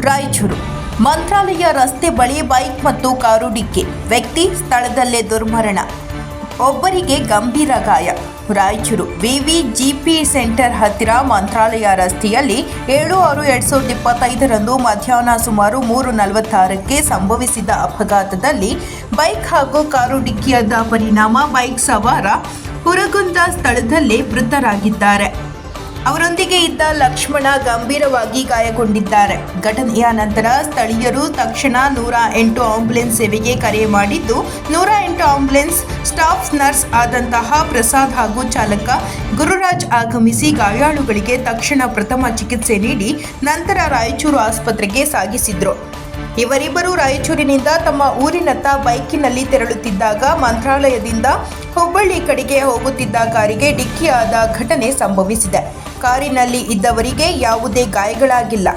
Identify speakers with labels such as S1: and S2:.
S1: ರಾಯಚೂರು. ಮಂತ್ರಾಲಯ ರಸ್ತೆ ಬಳಿ ಬೈಕ್ ಮತ್ತು ಕಾರು ಡಿಕ್ಕಿ. ವ್ಯಕ್ತಿ ಸ್ಥಳದಲ್ಲೇ ದುರ್ಮರಣ. ಒಬ್ಬರಿಗೆ ಗಂಭೀರ ಗಾಯ. ರಾಯಚೂರು ವಿವಿ ಜಿಪಿ ಸೆಂಟರ್ ಹತ್ತಿರ ಮಂತ್ರಾಲಯ ರಸ್ತೆಯಲ್ಲಿ ಏಳು ಆರು ಎರಡು ಸಾವಿರದ ಇಪ್ಪತ್ತೈದರಂದು ಮಧ್ಯಾಹ್ನ ಸುಮಾರು ಮೂರು ನಲವತ್ತಾರಕ್ಕೆ ಸಂಭವಿಸಿದ ಅಪಘಾತದಲ್ಲಿ ಬೈಕ್ ಹಾಗೂ ಕಾರು ಡಿಕ್ಕಿಯಾದ ಪರಿಣಾಮ ಬೈಕ್ ಸವಾರ ಹುರಗುಂದ ಸ್ಥಳದಲ್ಲೇ ಮೃತರಾಗಿದ್ದಾರೆ. ಅವರೊಂದಿಗೆ ಇದ್ದ ಲಕ್ಷ್ಮಣ ಗಂಭೀರವಾಗಿ ಗಾಯಗೊಂಡಿದ್ದಾರೆ. ಘಟನೆಯ ನಂತರ ಸ್ಥಳೀಯರು ತಕ್ಷಣ ನೂರ ಎಂಟು ಆಂಬ್ಯುಲೆನ್ಸ್ ಸೇವೆಗೆ ಕರೆ ಮಾಡಿದ್ದು, ನೂರ ಎಂಟು ಆಂಬ್ಯುಲೆನ್ಸ್ ಸ್ಟಾಫ್ ನರ್ಸ್ ಆದಂತಹ ಪ್ರಸಾದ್ ಹಾಗೂ ಚಾಲಕ ಗುರುರಾಜ್ ಆಗಮಿಸಿ ಗಾಯಾಳುಗಳಿಗೆ ತಕ್ಷಣ ಪ್ರಥಮ ಚಿಕಿತ್ಸೆ ನೀಡಿ, ನಂತರ ರಾಯಚೂರು ಆಸ್ಪತ್ರೆಗೆ ಸಾಗಿಸಿದ್ರು. ಇವರಿಬ್ಬರು ರಾಯಚೂರಿನಿಂದ ತಮ್ಮ ಊರಿನತ್ತ ಬೈಕಿನಲ್ಲಿ ತೆರಳುತ್ತಿದ್ದಾಗ ಮಂತ್ರಾಲಯದಿಂದ ಹುಬ್ಬಳ್ಳಿ ಕಡೆಗೆ ಹೋಗುತ್ತಿದ್ದ ಕಾರಿಗೆ ಡಿಕ್ಕಿಯಾದ ಘಟನೆ ಸಂಭವಿಸಿದೆ. ಕಾರಿನಲ್ಲಿ ಇದ್ದವರಿಗೆ ಯಾವುದೇ ಗಾಯಗಳಾಗಿಲ್ಲ.